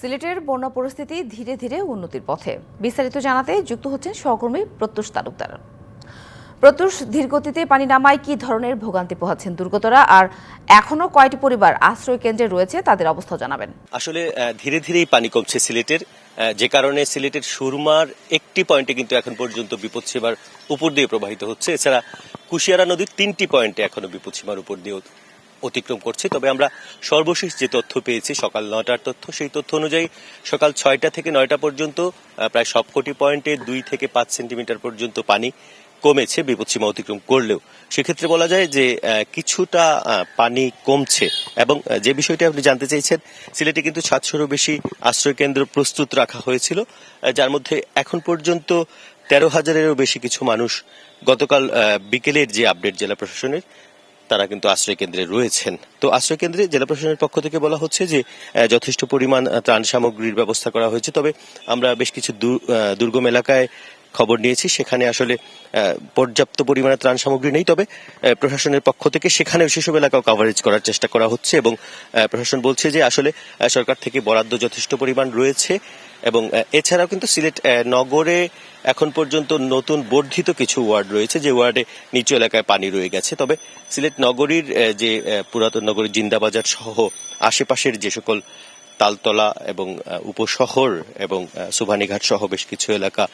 সিলেটের বন্যা পরিস্থিতি ধীরে ধীরে উন্নতির পথে। বিস্তারিত জানাতে যুক্ত হচ্ছেন সহকর্মী প্রত্যুষ তালুকদার। প্রত্যুষ, ধীরগতিতে পানি নামায় কি ধরনের ভোগান্তি পোহাচ্ছেন দুর্গতরা? আর এখনও কয়টি পরিবার আশ্রয় কেন্দ্রে রয়েছে, তাদের অবস্থা জানাবেন। আসলে ধীরে ধীরেই পানি কমছে সিলেটের যে কারণে সিলেটের সুরমার একটি পয়েন্টে কিন্তু এখন পর্যন্ত বিপদসীমার উপর দিয়ে প্রবাহিত হচ্ছে। এছাড়া কুশিয়ারা নদীর তিনটি পয়েন্টে এখনও বিপদসীমার উপর দিয়ে অতিক্রম করছে। তবে আমরা সর্বশেষ যে তথ্য পেয়েছি, সকাল নটার তথ্য, সেই তথ্য অনুযায়ী সকাল ছয়টা থেকে নয়টা পর্যন্ত প্রায় সবকটি পয়েন্টে দুই থেকে পাঁচ সেন্টিমিটার পর্যন্ত পানি কমেছে বিপদসীমা অতিক্রম করলেও। সেক্ষেত্রে বলা যায় যে কিছুটা পানি কমছে এবং যে বিষয়টি আপনি জানতে চাইছেন সিলেটে কিন্তু সাতশোরও বেশি আশ্রয় কেন্দ্র প্রস্তুত রাখা হয়েছিল যার মধ্যে এখন পর্যন্ত তেরো হাজারেরও বেশি কিছু মানুষ গতকাল বিকেলের যে আপডেট জেলা প্রশাসনের তারা কিন্তু আশ্রয় কেন্দ্রে রয়েছেন। তো আশ্রয় কেন্দ্রে জেলা প্রশাসনের পক্ষ থেকে বলা হচ্ছে যে যথেষ্ট পরিমাণ ত্রাণ সামগ্রীর ব্যবস্থা করা হয়েছে। তবে আমরা বেশ কিছু দুর্গম এলাকায় খবর নিয়েছি। সেখানে আসলে পর্যাপ্ত পরিমাণে ত্রাণ সামগ্রী নেই, তবে প্রশাসনের পক্ষ থেকে সেখানেও সেসব এলাকাও কভারেজ করার চেষ্টা করা হচ্ছে এবং প্রশাসন বলছে যে আসলে সরকার থেকে বরাদ্দ যথেষ্ট পরিমাণ রয়েছে এবং এছাড়াও কিন্তু সিলেট নগরে এখন পর্যন্ত নতুন বর্ধিত কিছু ওয়ার্ড রয়েছে। যে ওয়ার্ডে নিচু এলাকায় পানি রয়ে গেছে। তবে সিলেট নগরীর যে পুরাতন নগরীর জিন্দাবাজার সহ আশেপাশের যে সকল তালতলা এবং উপশহর এবং সুভানীঘাট সহ বেশ কিছু এলাকা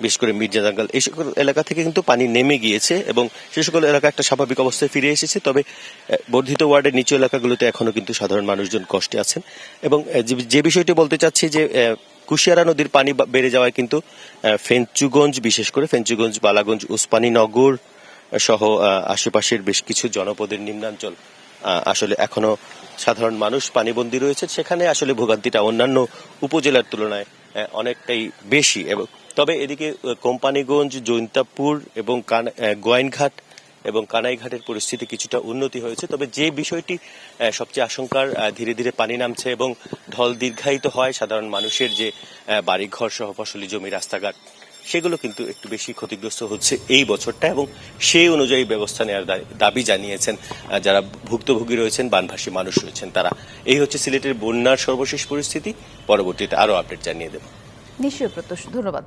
বিশেষ করে মির্জা জাঙ্গাল, এই সকল এলাকা থেকে কিন্তু পানি নেমে গিয়েছে এবং সে সকল এলাকা একটা স্বাভাবিক অবস্থায় ফিরে এসেছে। তবে বর্ধিত ওয়ার্ডের নিচু এলাকাগুলোতে এখনও কিন্তু সাধারণ মানুষজন কষ্টে আছেন এবং যে- বিষয়টি বলতে চাচ্ছি যে কুশিয়ারা নদীর পানি বেড়ে যাওয়ায় কিন্তু ফেঞ্চুগঞ্জ, বিশেষ করে ফেঞ্চুগঞ্জ, বালাগঞ্জ উসমানীনগর সহ আশেপাশের বেশ কিছু জনপদের নিম্নাঞ্চল আসলে এখনও সাধারণ মানুষ পানিবন্দী রয়েছে। সেখানে আসলে ভোগান্তিটা অন্যান্য উপজেলার তুলনায় অনেকটাই বেশি। এবং তবে এদিকে কোম্পানিগঞ্জ, জৈন্তাপুর এবং গোয়াইনঘাট এবং কানাইঘাটের পরিস্থিতি কিছুটা উন্নতি হয়েছে। তবে যে বিষয়টি সবচেয়ে আশঙ্কার ধীরে ধীরে পানি নামছে এবং ঢল দীর্ঘায়িত হয়, সাধারণ মানুষের যে বাড়িঘর সহ ফসলি জমি, রাস্তাঘাট সেগুলো কিন্তু একটু বেশি ক্ষতিগ্রস্ত হচ্ছে এই বছরটা এবং সেই অনুযায়ী ব্যবস্থা নেওয়ার দাবি জানিয়েছেন যারা ভুক্তভোগী রয়েছেন, বানভাসী মানুষ রয়েছেন তারা। এই হচ্ছে সিলেটের বন্যার সর্বশেষ পরিস্থিতি। পরবর্তীতে আরও আপডেট জানিয়ে দেব। নিশ্চয়ই প্রত্যুষ ধন্যবাদ।